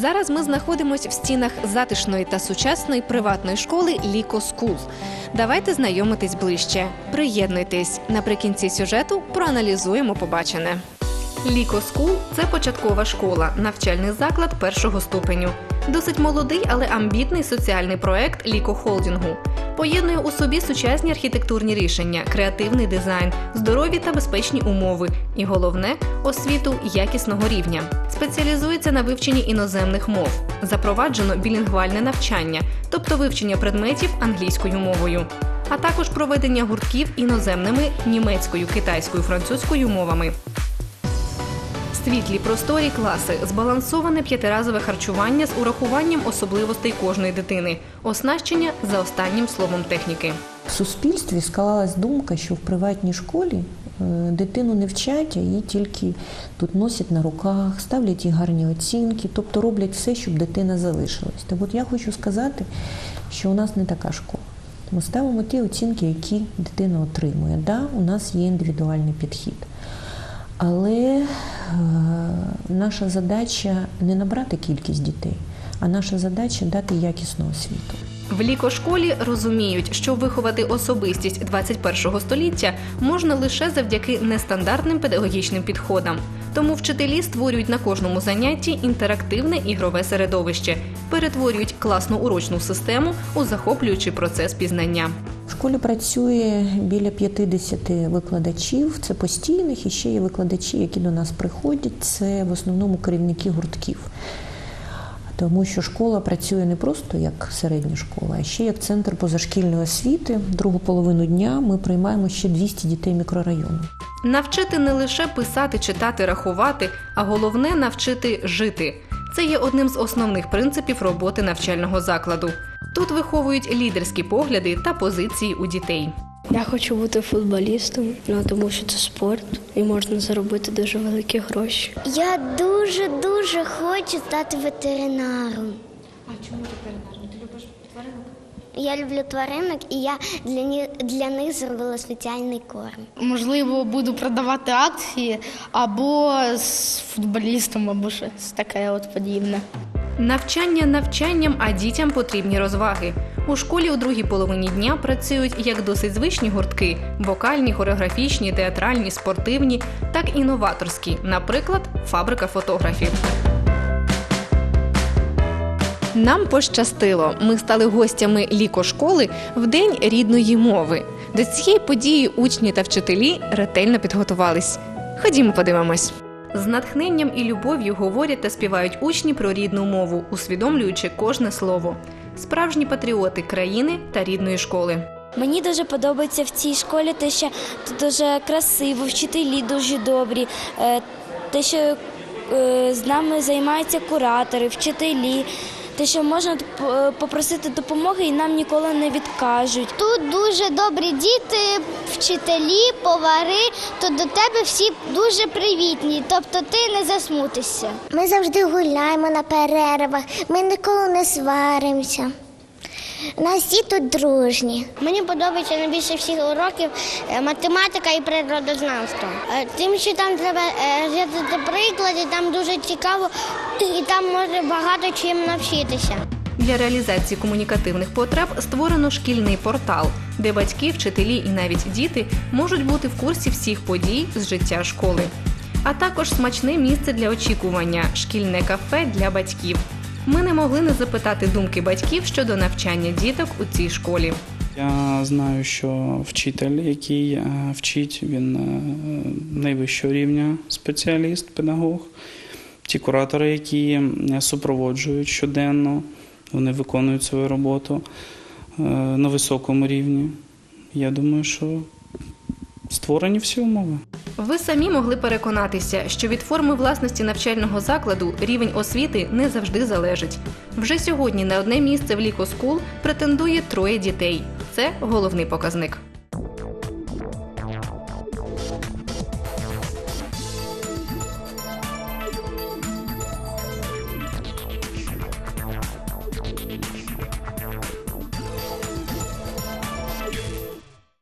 Зараз ми знаходимося в стінах затишної та сучасної приватної школи Ліко Скул. Давайте знайомитись ближче. Приєднуйтесь. Наприкінці сюжету проаналізуємо побачене. Ліко Скул це початкова школа, навчальний заклад першого ступеню. Досить молодий, але амбітний соціальний проект Ліко Холдінгу. Поєднує у собі сучасні архітектурні рішення, креативний дизайн, здорові та безпечні умови і головне освіту якісного рівня. Спеціалізується на вивченні іноземних мов. Запроваджено білінгвальне навчання, тобто вивчення предметів англійською мовою, а також проведення гуртків іноземними німецькою, китайською, французькою мовами. Світлі просторі класи, збалансоване п'ятиразове харчування з урахуванням особливостей кожної дитини, оснащення за останнім словом техніки. В суспільстві склалась думка, що в приватній школі дитину не вчать, а її тільки тут носять на руках, ставлять їй гарні оцінки, тобто роблять все, щоб дитина залишилась. Так от я хочу сказати, що у нас не така школа. Ми ставимо ті оцінки, які дитина отримує. Да, у нас є індивідуальний підхід. Але е, наша задача не набрати кількість дітей, а наша задача дати якісну освіту. В лікошколі розуміють, що виховати особистість 21 століття можна лише завдяки нестандартним педагогічним підходам. Тому вчителі створюють на кожному занятті інтерактивне ігрове середовище, перетворюють класну урочну систему у захоплюючий процес пізнання. В школі працює біля 50 викладачів. Це постійних і ще є викладачі, які до нас приходять. Це в основному керівники гуртків. Тому що школа працює не просто як середня школа, а ще як центр позашкільної освіти. Другу половину дня ми приймаємо ще 200 дітей мікрорайону. Навчити не лише писати, читати, рахувати, а головне навчити жити. Це є одним з основних принципів роботи навчального закладу. Тут виховують лідерські погляди та позиції у дітей. Я хочу бути футболістом, ну, тому що це спорт і можна заробити дуже великі гроші. Я дуже дуже хочу стати ветеринаром. А чому ветеринаром? Ти любиш тваринок? Я люблю тваринок, і я для них, для них зробила спеціальний корм. Можливо, буду продавати акції або з футболістом, або щось таке от подібне. Навчання навчанням, а дітям потрібні розваги. У школі у другій половині дня працюють як досить звичні гуртки: вокальні, хореографічні, театральні, спортивні, так і новаторські, наприклад, фабрика фотографів. Нам пощастило. Ми стали гостями лікошколи в день рідної мови. До цієї події учні та вчителі ретельно підготувались. Ходімо, подивимось. З натхненням і любов'ю говорять та співають учні про рідну мову, усвідомлюючи кожне слово. Справжні патріоти країни та рідної школи. Мені дуже подобається в цій школі те, що тут дуже красиво, вчителі дуже добрі, е, те, що е, з нами займаються куратори, вчителі, те, що можна е, попросити допомоги і нам ніколи не відкажуть. Тут дуже добрі діти, вчителі, повари, то до тебе всі дуже привітні, тобто ти не засмутишся. Ми завжди гуляємо на перервах, ми ніколи не сваримося. У нас всі тут дружні. Мені подобається найбільше всіх уроків е, математика і природознавство. Е, Тим, що там треба е, взяти приклади, там дуже цікаво і там можна багато чим навчитися. Для реалізації комунікативних потреб створено шкільний портал, де батьки, вчителі і навіть діти можуть бути в курсі всіх подій з життя школи. А також смачне місце для очікування шкільне кафе для батьків. Ми не могли не запитати думки батьків щодо навчання діток у цій школі. Я знаю, що вчитель, який е, вчить, він е, найвищого рівня спеціаліст, педагог. Ті куратори, які супроводжують щоденно, вони виконують свою роботу е, на високому рівні. Я думаю, що створені всі умови. Ви самі могли переконатися, що від форми власності навчального закладу рівень освіти не завжди залежить. Вже сьогодні на одне місце в Лікоскул претендує троє дітей. Це головний показник.